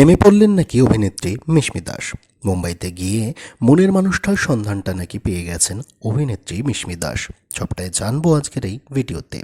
প্রেমে পড়লেন নাকি অভিনেত্রী মিশমি দাস? মুম্বাইতে গিয়ে মনের মানুষটার সন্ধানটা নাকি পেয়ে গেছেন অভিনেত্রী মিশমি দাস। সবটাই জানব আজকের এই ভিডিওতে।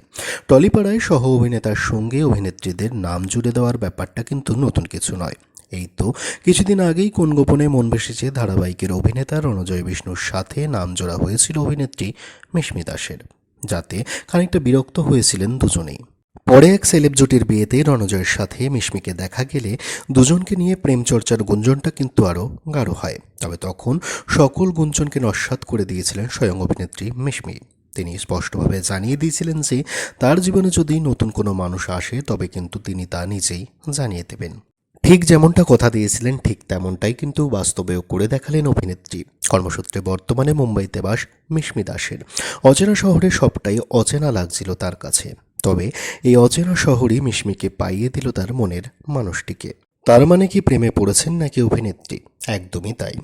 টলিপাড়ায় সহ অভিনেতার সঙ্গে অভিনেত্রীদের নাম জুড়ে দেওয়ার ব্যাপারটা কিন্তু নতুন কিছু নয়। এই তো কিছুদিন আগেই কোন গোপনে মন বেসেছে ধারাবাহিকের অভিনেতা রণজয় বিষ্ণুর সাথে নাম জোড়া হয়েছিল অভিনেত্রী মিশমি দাসের। যাতে খানিকটা বিরক্ত হয়েছিলেন দুজনেই। পরে এক সেলেব জুটির বিয়েতে রণজয়ের সাথে মিশমিকে দেখা গেলে দুজনকে নিয়ে প্রেম চর্চার গুঞ্জনটা কিন্তু আরও গাঢ় হয়। তবে তখন সকল গুঞ্জনকে নস্বাত করে দিয়েছিলেন স্বয়ং অভিনেত্রী মিশমি। তিনি স্পষ্টভাবে জানিয়ে দিয়েছিলেন যে তার জীবনে যদি নতুন কোনো মানুষ আসে, তবে কিন্তু তিনি তা নিজেই জানিয়ে দেবেন। ঠিক যেমনটা কথা দিয়েছিলেন, ঠিক তেমনটাই কিন্তু বাস্তবেও করে দেখালেন অভিনেত্রী। কর্মসূত্রে বর্তমানে মুম্বাইতে বাস মিশমি দাসের। অচেনা শহরে সবটাই অচেনা লাগছিল তার কাছে। তবে এই অচেনা শহরই মিশমিকে পাইয়ে দিল তার মনের মানুষটিকে। তার মানে কি প্রেমে পড়েছেন নাকি অভিনেত্রী? একদমই তাই।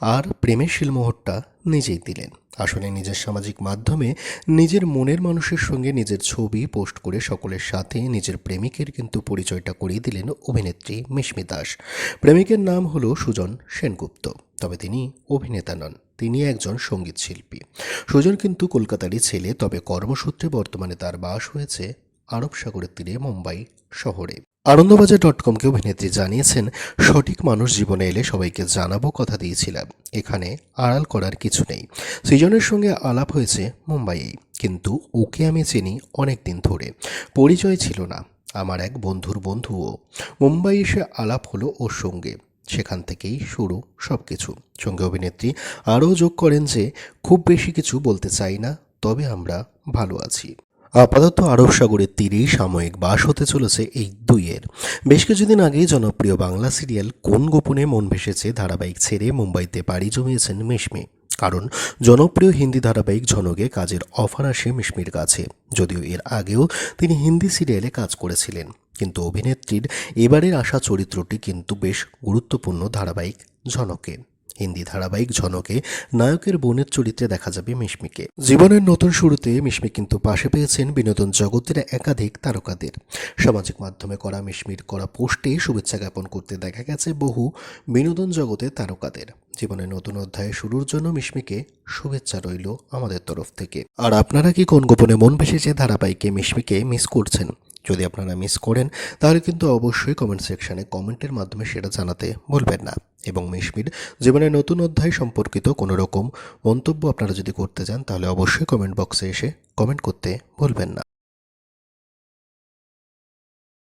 আর প্রেমের শিলমোহরটা নিজেই দিলেন। আসলে নিজের সামাজিক মাধ্যমে নিজের মনের মানুষের সঙ্গে নিজের ছবি পোস্ট করে সকলের সাথে নিজের প্রেমিকের কিন্তু পরিচয়টা করিয়ে দিলেন অভিনেত্রী মিশমি দাস। প্রেমিকের নাম হলো সুজন সেনগুপ্ত। তবে তিনি অভিনেতা নন। তিনি একজন সংগীত শিল্পী। সুজন কিন্তু কলকাতারই ছেলে, তবে কর্মসূত্রে বর্তমানে তার বাস হয়েছে আরব সাগরের তীরে, মুম্বাই শহরে। আনন্দবাজার ডট কমকে অভিনেত্রী জানিয়েছেন, সঠিক মানুষ জীবনে এলে সবাইকে জানাব কথা দিয়েছিলাম। এখানে আড়াল করার কিছু নেই। সৃজনের সঙ্গে আলাপ হয়েছে মুম্বাইয়েই। কিন্তু ওকে আমি চিনি অনেক দিন ধরে। পরিচয় ছিল না। আমার এক বন্ধুর বন্ধুও। মুম্বাই এসে আলাপ হলো ওর সঙ্গে। সেখান থেকেই শুরু সব কিছু সঙ্গে অভিনেত্রী আরও যোগ করেন যে, খুব বেশি কিছু বলতে চাই না, তবে আমরা ভালো আছি। আপাতত আরব সাগরের তীরেই সাময়িক বাস হতে চলেছে এই দুইয়ের। বেশ কিছুদিন আগেই জনপ্রিয় বাংলা সিরিয়াল কোন গোপনে মন ভেসেছে ধারাবাহিক ছেড়ে মুম্বাইতে পাড়ি জমিয়েছেন মিশমি। কারণ জনপ্রিয় হিন্দি ধারাবাহিক ঝনকে কাজের অফার আসে মিশমির কাছে। যদিও এর আগেও তিনি হিন্দি সিরিয়ালে কাজ করেছিলেন। কিন্তু অভিনেত্রীর এবারের আসা চরিত্রটি কিন্তু বেশ গুরুত্বপূর্ণ ধারাবাহিক ঝনকে। হিন্দি ধারাবাহিক ঝনকে নায়কের বোনের চরিত্রে দেখা যাবে মিশমিকে। জীবনের নতুন শুরুতে মিশমি কিন্তু পাশে পেয়েছেন বিনোদন জগতের একাধিক তারকাদের। সামাজিক মাধ্যমে করা মিশমির করা পোস্টে শুভেচ্ছা জ্ঞাপন করতে দেখা গেছে বহু বিনোদন জগতের তারকাদের। জীবনের নতুন অধ্যায় শুরুর জন্য মিশমিকে শুভেচ্ছা রইল আমাদের তরফ থেকে। আর আপনারা কি কোন গোপনে মন ভেসেছে ধারাবাহিকে মিশমিকে মিস করছেন? যদি আপনারা মিস করেন, তাহলে কিন্তু অবশ্যই কমেন্ট সেকশানে কমেন্টের মাধ্যমে সেটা জানাতে ভুলবেন না। এবং মিশমির জীবনের নতুন অধ্যায় সম্পর্কিত কোনো রকম মন্তব্য আপনারা যদি করতে চান, তাহলে অবশ্যই কমেন্ট বক্সে এসে কমেন্ট করতে ভুলবেন না।